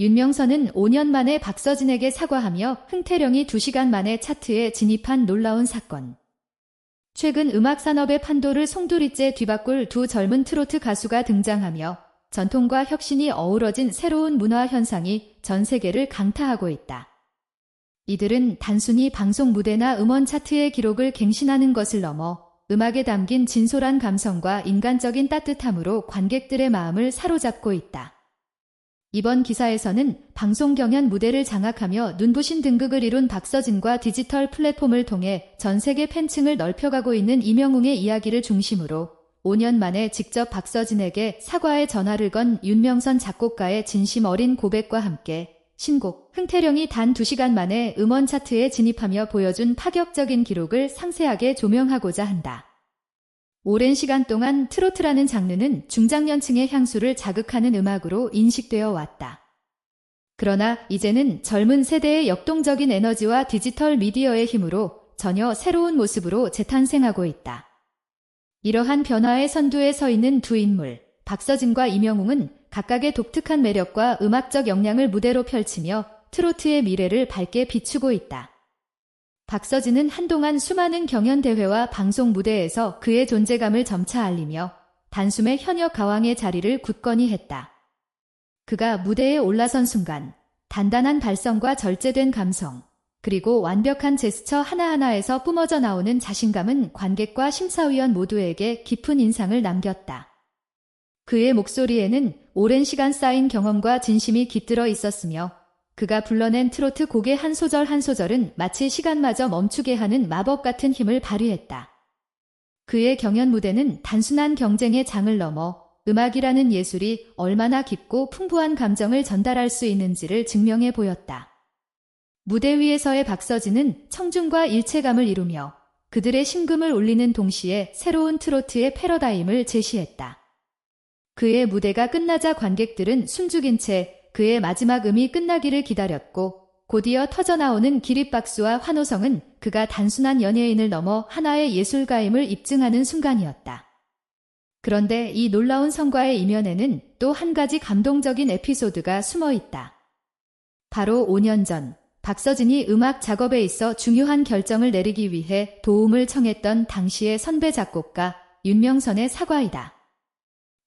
윤명선은 5년 만에 박서진에게 사과하며 흥태령이 2시간 만에 차트에 진입한 놀라운 사건. 최근 음악 산업의 판도를 송두리째 뒤바꿀 두 젊은 트로트 가수가 등장하며 전통과 혁신이 어우러진 새로운 문화 현상이 전 세계를 강타하고 있다. 이들은 단순히 방송 무대나 음원 차트의 기록을 갱신하는 것을 넘어 음악에 담긴 진솔한 감성과 인간적인 따뜻함으로 관객들의 마음을 사로잡고 있다. 이번 기사에서는 방송 경연 무대를 장악하며 눈부신 등극을 이룬 박서진과 디지털 플랫폼을 통해 전 세계 팬층을 넓혀가고 있는 이명웅의 이야기를 중심으로 5년 만에 직접 박서진에게 사과의 전화를 건 윤명선 작곡가의 진심 어린 고백과 함께 신곡 흥태령이 단 2시간 만에 음원 차트에 진입하며 보여준 파격적인 기록을 상세하게 조명하고자 한다. 오랜 시간 동안 트로트라는 장르는 중장년층의 향수를 자극하는 음악으로 인식되어 왔다. 그러나 이제는 젊은 세대의 역동적인 에너지와 디지털 미디어의 힘으로 전혀 새로운 모습으로 재탄생하고 있다. 이러한 변화의 선두에 서 있는 두 인물, 박서진과 이명웅은 각각의 독특한 매력과 음악적 역량을 무대로 펼치며 트로트의 미래를 밝게 비추고 있다. 박서진은 한동안 수많은 경연대회와 방송 무대에서 그의 존재감을 점차 알리며 단숨에 현역 가왕의 자리를 굳건히 했다. 그가 무대에 올라선 순간 단단한 발성과 절제된 감성, 그리고 완벽한 제스처 하나하나에서 뿜어져 나오는 자신감은 관객과 심사위원 모두에게 깊은 인상을 남겼다. 그의 목소리에는 오랜 시간 쌓인 경험과 진심이 깃들어 있었으며 그가 불러낸 트로트 곡의 한 소절 한 소절은 마치 시간마저 멈추게 하는 마법 같은 힘을 발휘했다. 그의 경연 무대는 단순한 경쟁의 장을 넘어 음악이라는 예술이 얼마나 깊고 풍부한 감정을 전달할 수 있는지를 증명해 보였다. 무대 위에서의 박서진은 청중과 일체감을 이루며 그들의 심금을 울리는 동시에 새로운 트로트의 패러다임을 제시했다. 그의 무대가 끝나자 관객들은 숨죽인 채 그의 마지막 음이 끝나기를 기다렸고 곧이어 터져나오는 기립박수와 환호성은 그가 단순한 연예인을 넘어 하나의 예술가임을 입증하는 순간이었다. 그런데 이 놀라운 성과의 이면에는 또 한 가지 감동적인 에피소드가 숨어 있다. 바로 5년 전 박서진이 음악 작업에 있어 중요한 결정을 내리기 위해 도움을 청했던 당시의 선배 작곡가 윤명선의 사과이다.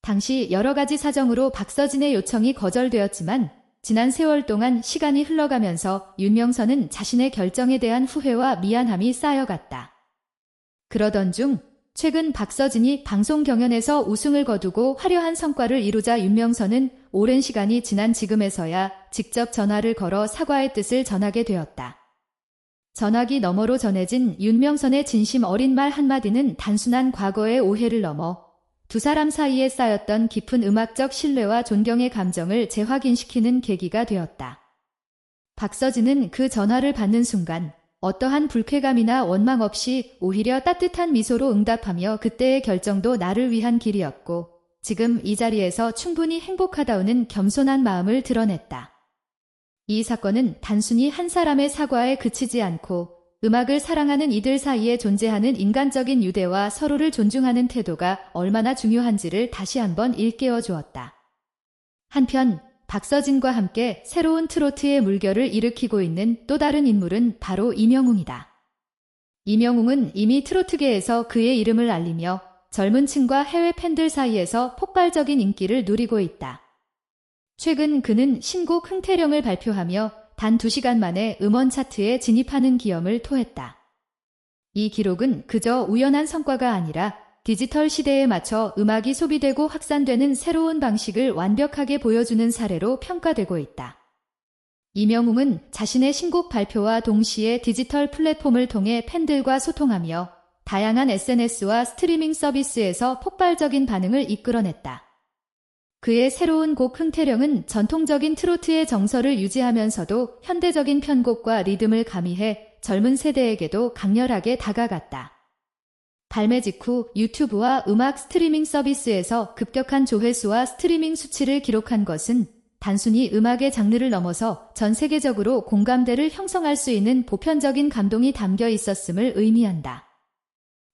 당시 여러 가지 사정으로 박서진의 요청이 거절되었지만 지난 세월 동안 시간이 흘러가면서 윤명선은 자신의 결정에 대한 후회와 미안함이 쌓여갔다. 그러던 중 최근 박서진이 방송 경연에서 우승을 거두고 화려한 성과를 이루자 윤명선은 오랜 시간이 지난 지금에서야 직접 전화를 걸어 사과의 뜻을 전하게 되었다. 전화기 너머로 전해진 윤명선의 진심 어린 말 한마디는 단순한 과거의 오해를 넘어 두 사람 사이에 쌓였던 깊은 음악적 신뢰와 존경의 감정을 재확인시키는 계기가 되었다. 박서진은 그 전화를 받는 순간 어떠한 불쾌감이나 원망 없이 오히려 따뜻한 미소로 응답하며 그때의 결정도 나를 위한 길이었고 지금 이 자리에서 충분히 행복하다우는 겸손한 마음을 드러냈다. 이 사건은 단순히 한 사람의 사과에 그치지 않고 음악을 사랑하는 이들 사이에 존재하는 인간적인 유대와 서로를 존중하는 태도가 얼마나 중요한지를 다시 한번 일깨워 주었다. 한편 박서진과 함께 새로운 트로트의 물결을 일으키고 있는 또 다른 인물은 바로 이명웅이다. 이명웅은 이미 트로트계에서 그의 이름을 알리며 젊은 층과 해외 팬들 사이에서 폭발적인 인기를 누리고 있다. 최근 그는 신곡 흥태령을 발표하며 단 2시간 만에 음원 차트에 진입하는 기염을 토했다. 이 기록은 그저 우연한 성과가 아니라 디지털 시대에 맞춰 음악이 소비되고 확산되는 새로운 방식을 완벽하게 보여주는 사례로 평가되고 있다. 이명웅은 자신의 신곡 발표와 동시에 디지털 플랫폼을 통해 팬들과 소통하며 다양한 SNS와 스트리밍 서비스에서 폭발적인 반응을 이끌어냈다. 그의 새로운 곡 흥태령은 전통적인 트로트의 정서를 유지하면서도 현대적인 편곡과 리듬을 가미해 젊은 세대에게도 강렬하게 다가갔다. 발매 직후 유튜브와 음악 스트리밍 서비스에서 급격한 조회수와 스트리밍 수치를 기록한 것은 단순히 음악의 장르를 넘어서 전 세계적으로 공감대를 형성할 수 있는 보편적인 감동이 담겨 있었음을 의미한다.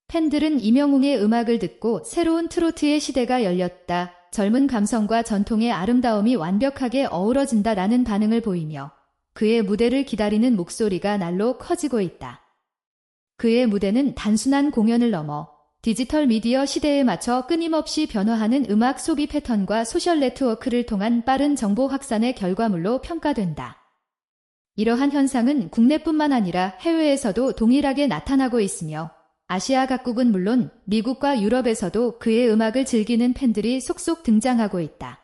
팬들은 이명웅의 음악을 듣고 새로운 트로트의 시대가 열렸다. 젊은 감성과 전통의 아름다움이 완벽하게 어우러진다라는 반응을 보이며 그의 무대를 기다리는 목소리가 날로 커지고 있다. 그의 무대는 단순한 공연을 넘어 디지털 미디어 시대에 맞춰 끊임없이 변화하는 음악 소비 패턴과 소셜 네트워크를 통한 빠른 정보 확산의 결과물로 평가된다. 이러한 현상은 국내뿐만 아니라 해외에서도 동일하게 나타나고 있으며 아시아 각국은 물론 미국과 유럽에서도 그의 음악을 즐기는 팬들이 속속 등장하고 있다.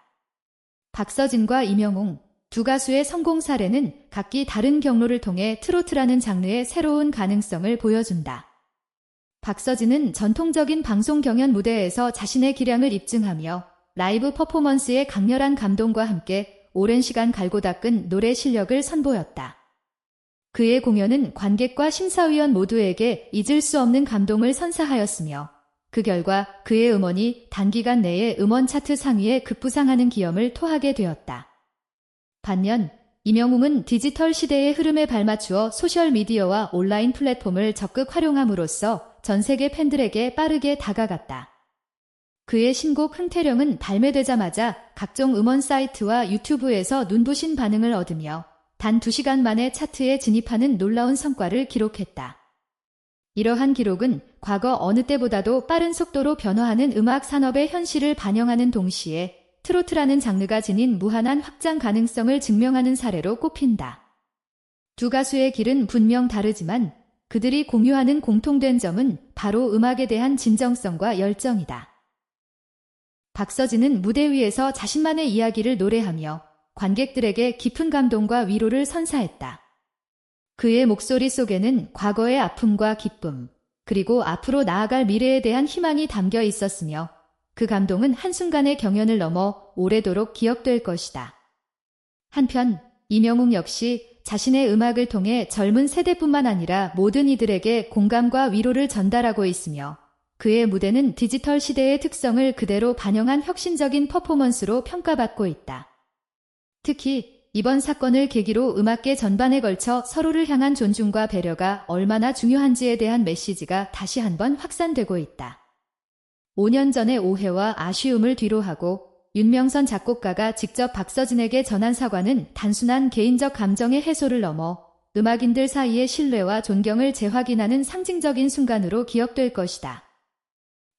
박서진과 임영웅 두 가수의 성공 사례는 각기 다른 경로를 통해 트로트라는 장르의 새로운 가능성을 보여준다. 박서진은 전통적인 방송 경연 무대에서 자신의 기량을 입증하며 라이브 퍼포먼스의 강렬한 감동과 함께 오랜 시간 갈고 닦은 노래 실력을 선보였다. 그의 공연은 관객과 심사위원 모두에게 잊을 수 없는 감동을 선사하였으며 그 결과 그의 음원이 단기간 내에 음원 차트 상위에 급부상하는 기염을 토하게 되었다. 반면 임영웅은 디지털 시대의 흐름에 발맞추어 소셜미디어와 온라인 플랫폼을 적극 활용함으로써 전 세계 팬들에게 빠르게 다가갔다. 그의 신곡 흥태령은 발매되자마자 각종 음원 사이트와 유튜브에서 눈부신 반응을 얻으며 단 2시간 만에 차트에 진입하는 놀라운 성과를 기록했다. 이러한 기록은 과거 어느 때보다도 빠른 속도로 변화하는 음악 산업의 현실을 반영하는 동시에 트로트라는 장르가 지닌 무한한 확장 가능성을 증명하는 사례로 꼽힌다. 두 가수의 길은 분명 다르지만 그들이 공유하는 공통된 점은 바로 음악에 대한 진정성과 열정이다. 박서진은 무대 위에서 자신만의 이야기를 노래하며 관객들에게 깊은 감동과 위로를 선사했다. 그의 목소리 속에는 과거의 아픔과 기쁨, 그리고 앞으로 나아갈 미래에 대한 희망이 담겨 있었으며 그 감동은 한순간의 경연을 넘어 오래도록 기억될 것이다. 한편 이명웅 역시 자신의 음악을 통해 젊은 세대뿐만 아니라 모든 이들에게 공감과 위로를 전달하고 있으며 그의 무대는 디지털 시대의 특성을 그대로 반영한 혁신적인 퍼포먼스로 평가받고 있다. 특히 이번 사건을 계기로 음악계 전반에 걸쳐 서로를 향한 존중과 배려가 얼마나 중요한지에 대한 메시지가 다시 한번 확산되고 있다. 5년 전의 오해와 아쉬움을 뒤로하고 윤명선 작곡가가 직접 박서진에게 전한 사과는 단순한 개인적 감정의 해소를 넘어 음악인들 사이의 신뢰와 존경을 재확인하는 상징적인 순간으로 기억될 것이다.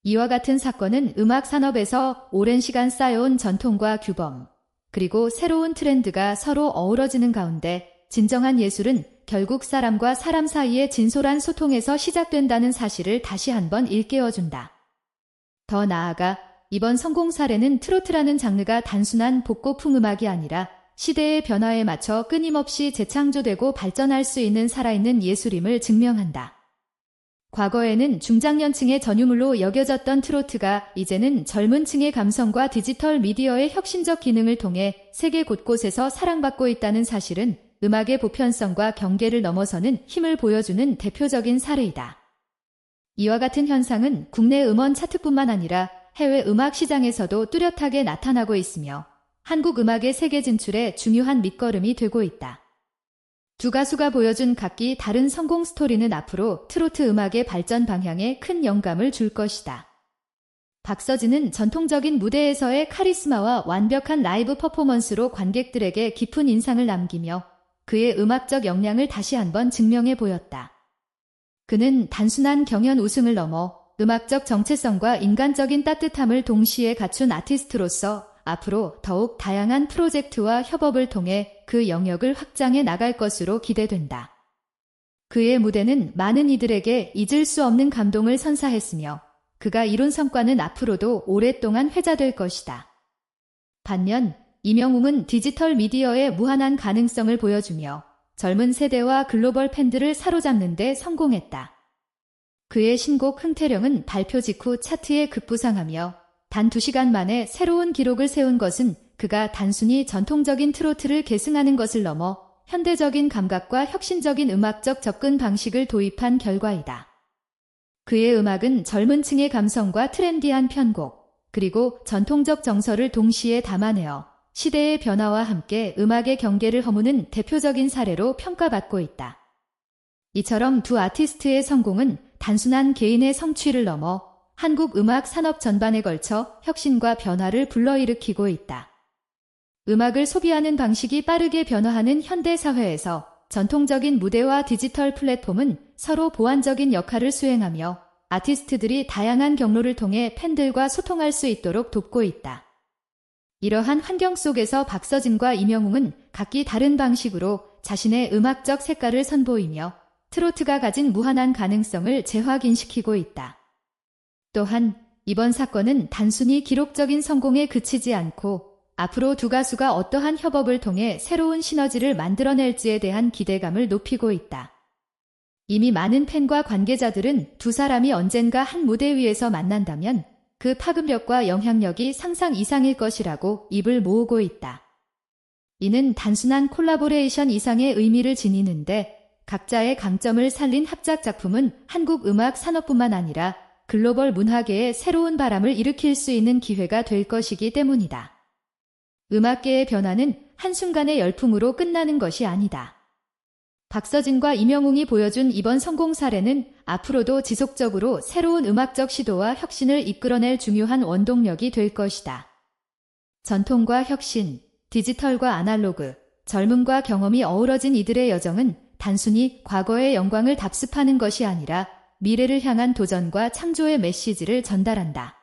이와 같은 사건은 음악 산업에서 오랜 시간 쌓여온 전통과 규범, 그리고 새로운 트렌드가 서로 어우러지는 가운데 진정한 예술은 결국 사람과 사람 사이의 진솔한 소통에서 시작된다는 사실을 다시 한번 일깨워준다. 더 나아가 이번 성공 사례는 트로트라는 장르가 단순한 복고풍 음악이 아니라 시대의 변화에 맞춰 끊임없이 재창조되고 발전할 수 있는 살아있는 예술임을 증명한다. 과거에는 중장년층의 전유물로 여겨졌던 트로트가 이제는 젊은 층의 감성과 디지털 미디어의 혁신적 기능을 통해 세계 곳곳에서 사랑받고 있다는 사실은 음악의 보편성과 경계를 넘어서는 힘을 보여주는 대표적인 사례이다. 이와 같은 현상은 국내 음원 차트뿐만 아니라 해외 음악 시장에서도 뚜렷하게 나타나고 있으며 한국 음악의 세계 진출에 중요한 밑거름이 되고 있다. 두 가수가 보여준 각기 다른 성공 스토리는 앞으로 트로트 음악의 발전 방향에 큰 영감을 줄 것이다. 박서진은 전통적인 무대에서의 카리스마와 완벽한 라이브 퍼포먼스로 관객들에게 깊은 인상을 남기며 그의 음악적 역량을 다시 한번 증명해 보였다. 그는 단순한 경연 우승을 넘어 음악적 정체성과 인간적인 따뜻함을 동시에 갖춘 아티스트로서 앞으로 더욱 다양한 프로젝트와 협업을 통해 그 영역을 확장해 나갈 것으로 기대된다. 그의 무대는 많은 이들에게 잊을 수 없는 감동을 선사했으며 그가 이룬 성과는 앞으로도 오랫동안 회자될 것이다. 반면 이명웅은 디지털 미디어의 무한한 가능성을 보여주며 젊은 세대와 글로벌 팬들을 사로잡는 데 성공했다. 그의 신곡 흥태령은 발표 직후 차트에 급부상하며 단 2시간 만에 새로운 기록을 세운 것은 그가 단순히 전통적인 트로트를 계승하는 것을 넘어 현대적인 감각과 혁신적인 음악적 접근 방식을 도입한 결과이다. 그의 음악은 젊은 층의 감성과 트렌디한 편곡, 그리고 전통적 정서를 동시에 담아내어 시대의 변화와 함께 음악의 경계를 허무는 대표적인 사례로 평가받고 있다. 이처럼 두 아티스트의 성공은 단순한 개인의 성취를 넘어 한국 음악 산업 전반에 걸쳐 혁신과 변화를 불러일으키고 있다. 음악을 소비하는 방식이 빠르게 변화하는 현대 사회에서 전통적인 무대와 디지털 플랫폼은 서로 보완적인 역할을 수행하며 아티스트들이 다양한 경로를 통해 팬들과 소통할 수 있도록 돕고 있다. 이러한 환경 속에서 박서진과 임영웅은 각기 다른 방식으로 자신의 음악적 색깔을 선보이며 트로트가 가진 무한한 가능성을 재확인시키고 있다. 또한 이번 사건은 단순히 기록적인 성공에 그치지 않고 앞으로 두 가수가 어떠한 협업을 통해 새로운 시너지를 만들어낼지에 대한 기대감을 높이고 있다. 이미 많은 팬과 관계자들은 두 사람이 언젠가 한 무대 위에서 만난다면 그 파급력과 영향력이 상상 이상일 것이라고 입을 모으고 있다. 이는 단순한 콜라보레이션 이상의 의미를 지니는데 각자의 강점을 살린 합작 작품은 한국 음악 산업뿐만 아니라 글로벌 문화계에 새로운 바람을 일으킬 수 있는 기회가 될 것이기 때문이다. 음악계의 변화는 한순간의 열풍으로 끝나는 것이 아니다. 박서진과 임영웅이 보여준 이번 성공 사례는 앞으로도 지속적으로 새로운 음악적 시도와 혁신을 이끌어낼 중요한 원동력이 될 것이다. 전통과 혁신, 디지털과 아날로그, 젊음과 경험이 어우러진 이들의 여정은 단순히 과거의 영광을 답습하는 것이 아니라 미래를 향한 도전과 창조의 메시지를 전달한다.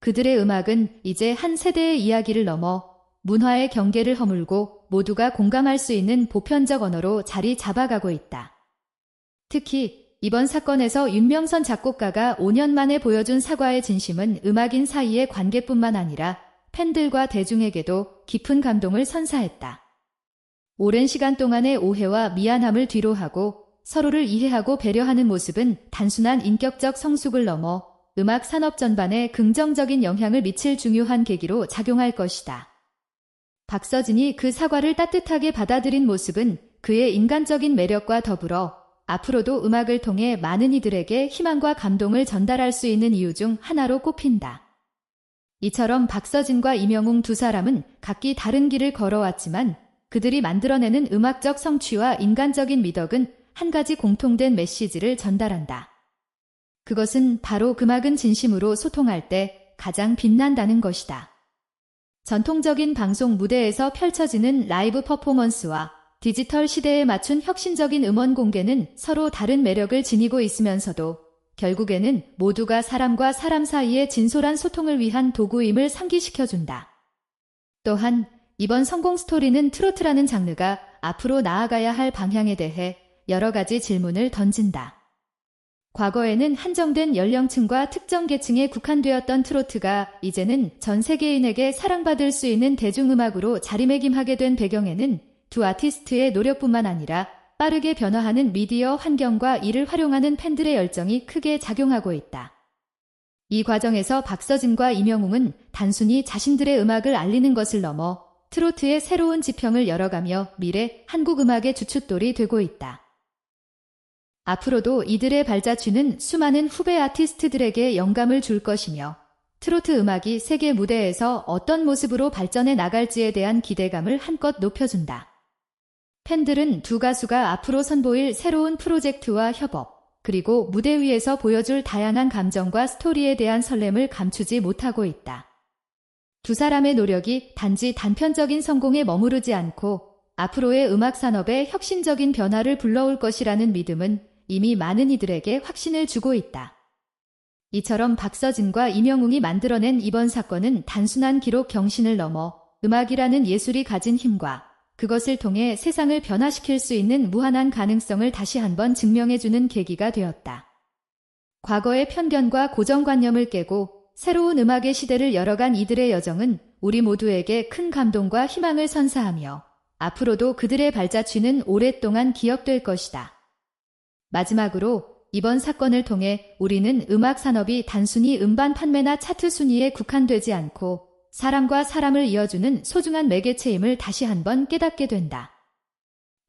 그들의 음악은 이제 한 세대의 이야기를 넘어 문화의 경계를 허물고 모두가 공감할 수 있는 보편적 언어로 자리 잡아가고 있다. 특히 이번 사건에서 윤명선 작곡가가 5년 만에 보여준 사과의 진심은 음악인 사이의 관계뿐만 아니라 팬들과 대중에게도 깊은 감동을 선사했다. 오랜 시간 동안의 오해와 미안함을 뒤로하고 서로를 이해하고 배려하는 모습은 단순한 인격적 성숙을 넘어 음악 산업 전반에 긍정적인 영향을 미칠 중요한 계기로 작용할 것이다. 박서진이 그 사과를 따뜻하게 받아들인 모습은 그의 인간적인 매력과 더불어 앞으로도 음악을 통해 많은 이들에게 희망과 감동을 전달할 수 있는 이유 중 하나로 꼽힌다. 이처럼 박서진과 이명웅 두 사람은 각기 다른 길을 걸어왔지만 그들이 만들어내는 음악적 성취와 인간적인 미덕은 한 가지 공통된 메시지를 전달한다. 그것은 바로 음악은 진심으로 소통할 때 가장 빛난다는 것이다. 전통적인 방송 무대에서 펼쳐지는 라이브 퍼포먼스와 디지털 시대에 맞춘 혁신적인 음원 공개는 서로 다른 매력을 지니고 있으면서도 결국에는 모두가 사람과 사람 사이의 진솔한 소통을 위한 도구임을 상기시켜준다. 또한 이번 성공 스토리는 트로트라는 장르가 앞으로 나아가야 할 방향에 대해 여러 가지 질문을 던진다. 과거에는 한정된 연령층과 특정 계층에 국한되었던 트로트가 이제는 전 세계인에게 사랑받을 수 있는 대중음악으로 자리매김하게 된 배경에는 두 아티스트의 노력뿐만 아니라 빠르게 변화하는 미디어 환경과 이를 활용하는 팬들의 열정이 크게 작용하고 있다. 이 과정에서 박서진과 이명웅은 단순히 자신들의 음악을 알리는 것을 넘어 트로트의 새로운 지평을 열어가며 미래 한국 음악의 주춧돌이 되고 있다. 앞으로도 이들의 발자취는 수많은 후배 아티스트들에게 영감을 줄 것이며 트로트 음악이 세계 무대에서 어떤 모습으로 발전해 나갈지에 대한 기대감을 한껏 높여준다. 팬들은 두 가수가 앞으로 선보일 새로운 프로젝트와 협업, 그리고 무대 위에서 보여줄 다양한 감정과 스토리에 대한 설렘을 감추지 못하고 있다. 두 사람의 노력이 단지 단편적인 성공에 머무르지 않고 앞으로의 음악 산업에 혁신적인 변화를 불러올 것이라는 믿음은 이미 많은 이들에게 확신을 주고 있다. 이처럼 박서진과 임영웅이 만들어낸 이번 사건은 단순한 기록 경신을 넘어 음악이라는 예술이 가진 힘과 그것을 통해 세상을 변화시킬 수 있는 무한한 가능성을 다시 한번 증명해주는 계기가 되었다. 과거의 편견과 고정관념을 깨고 새로운 음악의 시대를 열어간 이들의 여정은 우리 모두에게 큰 감동과 희망을 선사하며 앞으로도 그들의 발자취는 오랫동안 기억될 것이다. 마지막으로 이번 사건을 통해 우리는 음악 산업이 단순히 음반 판매나 차트 순위에 국한되지 않고 사람과 사람을 이어주는 소중한 매개체임을 다시 한번 깨닫게 된다.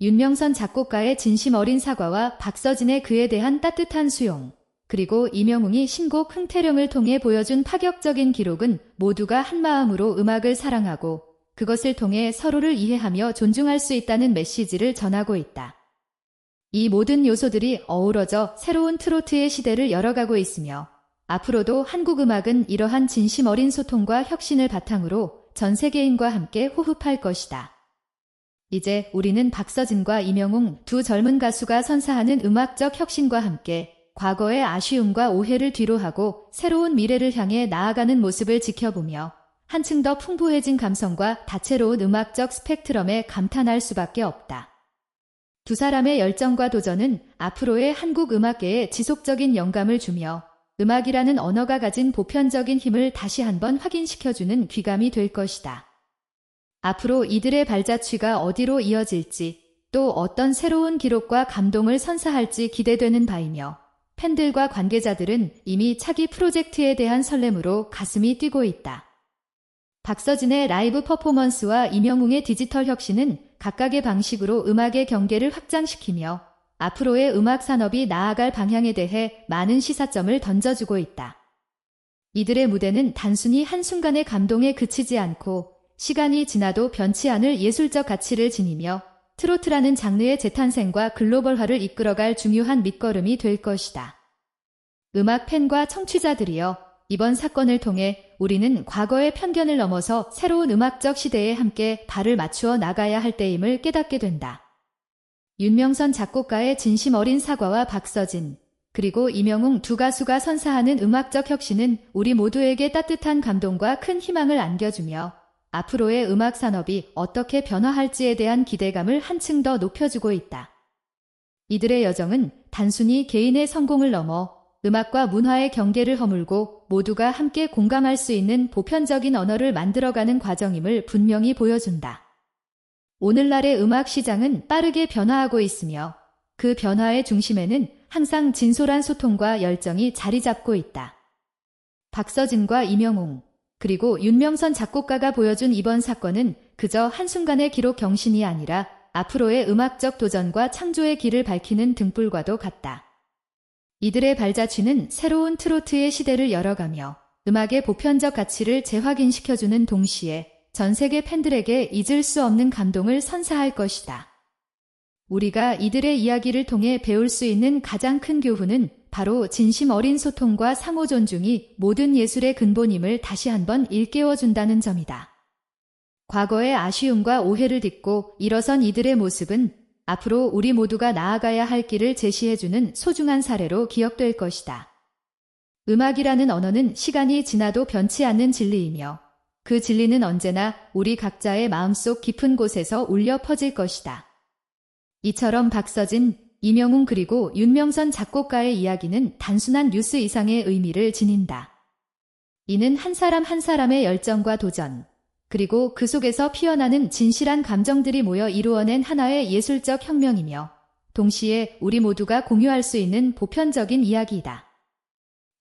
윤명선 작곡가의 진심 어린 사과와 박서진의 그에 대한 따뜻한 수용, 그리고 이명웅이 신곡 흥태령을 통해 보여준 파격적인 기록은 모두가 한마음으로 음악을 사랑하고 그것을 통해 서로를 이해하며 존중할 수 있다는 메시지를 전하고 있다. 이 모든 요소들이 어우러져 새로운 트로트의 시대를 열어가고 있으며 앞으로도 한국 음악은 이러한 진심 어린 소통과 혁신을 바탕으로 전 세계인과 함께 호흡할 것이다. 이제 우리는 박서진과 이명웅 두 젊은 가수가 선사하는 음악적 혁신과 함께 과거의 아쉬움과 오해를 뒤로하고 새로운 미래를 향해 나아가는 모습을 지켜보며 한층 더 풍부해진 감성과 다채로운 음악적 스펙트럼에 감탄할 수밖에 없다. 두 사람의 열정과 도전은 앞으로의 한국 음악계에 지속적인 영감을 주며 음악이라는 언어가 가진 보편적인 힘을 다시 한번 확인시켜주는 귀감이 될 것이다. 앞으로 이들의 발자취가 어디로 이어질지 또 어떤 새로운 기록과 감동을 선사할지 기대되는 바이며 팬들과 관계자들은 이미 차기 프로젝트에 대한 설렘으로 가슴이 뛰고 있다. 박서진의 라이브 퍼포먼스와 이명웅의 디지털 혁신은 각각의 방식으로 음악의 경계를 확장시키며 앞으로의 음악 산업이 나아갈 방향에 대해 많은 시사점을 던져주고 있다. 이들의 무대는 단순히 한순간의 감동에 그치지 않고 시간이 지나도 변치 않을 예술적 가치를 지니며 트로트라는 장르의 재탄생과 글로벌화를 이끌어갈 중요한 밑거름이 될 것이다. 음악 팬과 청취자들이여 이번 사건을 통해 우리는 과거의 편견을 넘어서 새로운 음악적 시대에 함께 발을 맞추어 나가야 할 때임을 깨닫게 된다. 윤명선 작곡가의 진심 어린 사과와 박서진, 그리고 이명웅 두 가수가 선사하는 음악적 혁신은 우리 모두에게 따뜻한 감동과 큰 희망을 안겨주며 앞으로의 음악 산업이 어떻게 변화할지에 대한 기대감을 한층 더 높여주고 있다. 이들의 여정은 단순히 개인의 성공을 넘어 음악과 문화의 경계를 허물고 모두가 함께 공감할 수 있는 보편적인 언어를 만들어가는 과정임을 분명히 보여준다. 오늘날의 음악 시장은 빠르게 변화하고 있으며 그 변화의 중심에는 항상 진솔한 소통과 열정이 자리 잡고 있다. 박서진과 이명웅, 그리고 윤명선 작곡가가 보여준 이번 사건은 그저 한순간의 기록 경신이 아니라 앞으로의 음악적 도전과 창조의 길을 밝히는 등불과도 같다. 이들의 발자취는 새로운 트로트의 시대를 열어가며 음악의 보편적 가치를 재확인시켜주는 동시에 전 세계 팬들에게 잊을 수 없는 감동을 선사할 것이다. 우리가 이들의 이야기를 통해 배울 수 있는 가장 큰 교훈은 바로 진심 어린 소통과 상호 존중이 모든 예술의 근본임을 다시 한번 일깨워준다는 점이다. 과거의 아쉬움과 오해를 딛고 일어선 이들의 모습은 앞으로 우리 모두가 나아가야 할 길을 제시해주는 소중한 사례로 기억될 것이다. 음악이라는 언어는 시간이 지나도 변치 않는 진리이며 그 진리는 언제나 우리 각자의 마음속 깊은 곳에서 울려 퍼질 것이다. 이처럼 박서진, 이명웅 그리고 윤명선 작곡가의 이야기는 단순한 뉴스 이상의 의미를 지닌다. 이는 한 사람 한 사람의 열정과 도전, 그리고 그 속에서 피어나는 진실한 감정들이 모여 이루어낸 하나의 예술적 혁명이며 동시에 우리 모두가 공유할 수 있는 보편적인 이야기이다.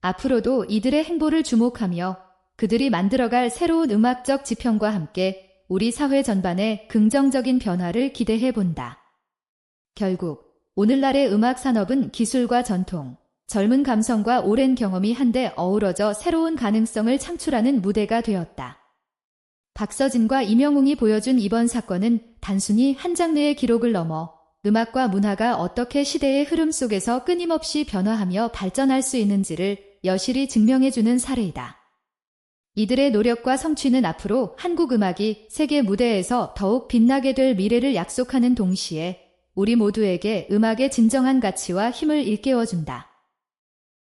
앞으로도 이들의 행보를 주목하며 그들이 만들어갈 새로운 음악적 지평과 함께 우리 사회 전반에 긍정적인 변화를 기대해 본다. 결국 오늘날의 음악 산업은 기술과 전통, 젊은 감성과 오랜 경험이 한데 어우러져 새로운 가능성을 창출하는 무대가 되었다. 박서진과 이명웅이 보여준 이번 사건은 단순히 한 장르의 기록을 넘어 음악과 문화가 어떻게 시대의 흐름 속에서 끊임없이 변화하며 발전할 수 있는지를 여실히 증명해주는 사례이다. 이들의 노력과 성취는 앞으로 한국 음악이 세계 무대에서 더욱 빛나게 될 미래를 약속하는 동시에 우리 모두에게 음악의 진정한 가치와 힘을 일깨워준다.